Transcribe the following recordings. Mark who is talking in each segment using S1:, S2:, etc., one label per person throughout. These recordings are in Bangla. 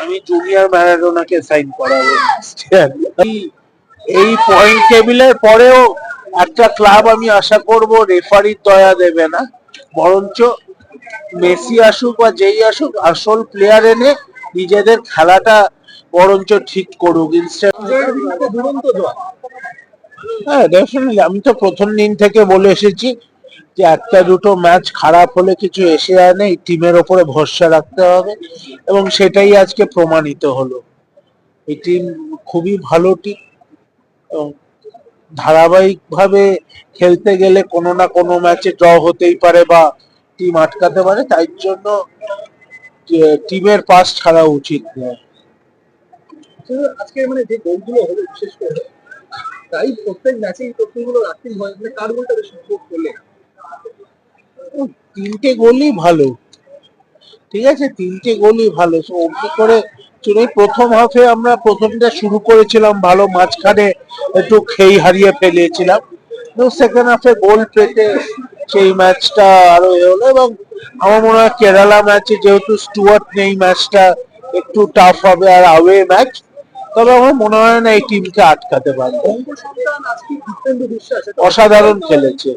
S1: আমি জুনিয়র ম্যারাডোনাকে সাইন করাবো। এই- এই পয়েন্ট টেবিলের পরেও একটা ক্লাব আমি আশা করব রেফারির দয়া দেবে না। বরঞ্চ মেসি আসুক বা যেই আসুক আসল প্লেয়ার এনে নিজেদের খেলাটা বরঞ্চ ঠিক করুক। হ্যাঁ ডেফিনেটলি আমি তো প্রথম দিন থেকে বলে এসেছি। যে একটা দুটো ম্যাচ খারাপ হলে কিছু এসে যায় না টিমের ওপরে ভরসা রাখতে হবে এবং সেটাই আজকে প্রমাণিত হলো। এই টিম খুবই ভালো টিম ধারাবাহিকভাবে খেলতে গেলে কোনো না কোনো ম্যাচে ড্র হতেই পারে বা টিম আটকাতে পারে, তাই জন্য টিমের পাস ছাড়া উচিত নয়।
S2: আজকে মানে যে গোলগুলো হলো, বিশেষ করে, তাই প্রত্যেক ম্যাচে এই প্রশ্নগুলো রাখতেই হয় মানে কার গোলটা বেশি করলে?
S1: তিনটে গোলই ভালো। ঠিক আছে? তিনটে গোলই ভালো। অমনি করে চলে প্রথম হাফে আমরা প্রথমটা শুরু করেছিলাম ভালো, মাঝখানে একটু খেই হারিয়ে ফেলেছিলাম। সেকেন্ড হাফে গোল পেতে সেই ম্যাচটা আরও এ হলো এবং আমার মনে হয় কেরালা ম্যাচে যেহেতু স্টুয়ার্ট নেই ম্যাচটা একটু টাফ হবে আর আওয়ে ম্যাচ তবে আমার মনে হয় না এই টিমকে আটকাতে পারবে। অসাধারণ খেলেছে।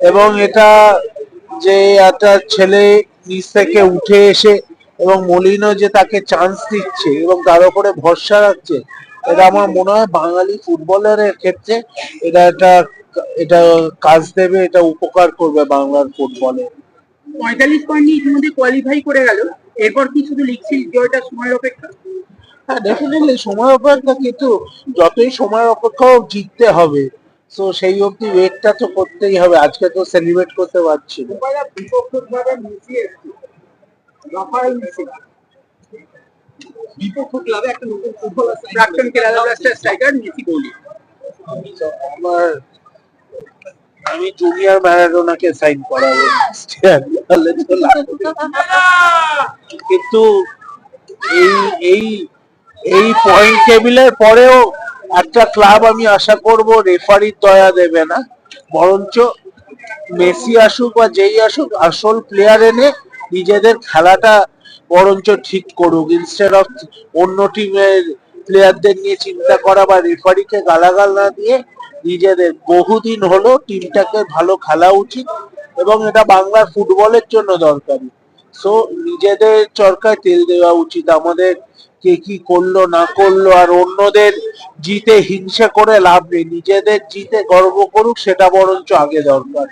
S1: এবং এটা যে একটা ছেলে নিচ থেকে উঠে এসে এবং মলিনো যে তাকে চান্স দিচ্ছে এবং তার উপরে ভরসা রাখছে এটা আমার মনে হয় বাঙালি ফুটবলারের ক্ষেত্রে এটা একটা এটা কাজ দেবে এটা উপকার করবে বাংলার ফুটবলে।
S3: পঁয়তাল্লিশ পয়েন্ট নিয়ে ইতিমধ্যে কোয়ালিফাই করে গেল। এরপর কি শুধু লিগ সিরিজ জয়টা সময়ের অপেক্ষা?
S1: হ্যাঁ ডেফিনেটলি সময় অপেক্ষা কিন্তু যতই সময় অপেক্ষাও জিততে হবে। তো সেই অবধি ওয়েটটা তো করতেই হবে। আজকে তো সেলিব্রেট করতে পারছি না। আমার আমি জুনিয়র ম্যারাডোনাকে সাইন করাবো। কিন্তু এই এই এই পয়েন্ট টেবিলের পরেও একটা ক্লাব আমি আশা করব রেফারির দয়া দেবে না। বরঞ্চ মেসি আসুক বা যেই আসুক, আসল প্লেয়ার এনে নিজেদের খেলাটা বরঞ্চ ঠিক করুক। ইনস্টেড অফ অন্য টিমের প্লেয়ারদের নিয়ে চিন্তা করা বা রেফারিকে গালাগাল না দিয়ে নিজেদের, বহুদিন হলো টিমটাকে ভালো খেলা উচিত এবং এটা বাংলার ফুটবলের জন্য দরকারি। সো নিজেদের চরকায় তেল দেওয়া উচিত। আমাদের কে কি করল, না করল, আর অন্যদের জিতে হিংসা করে লাভ নেই। নিজেদের জিতে গর্ব করুক, সেটা বরঞ্চ আগে দরকার।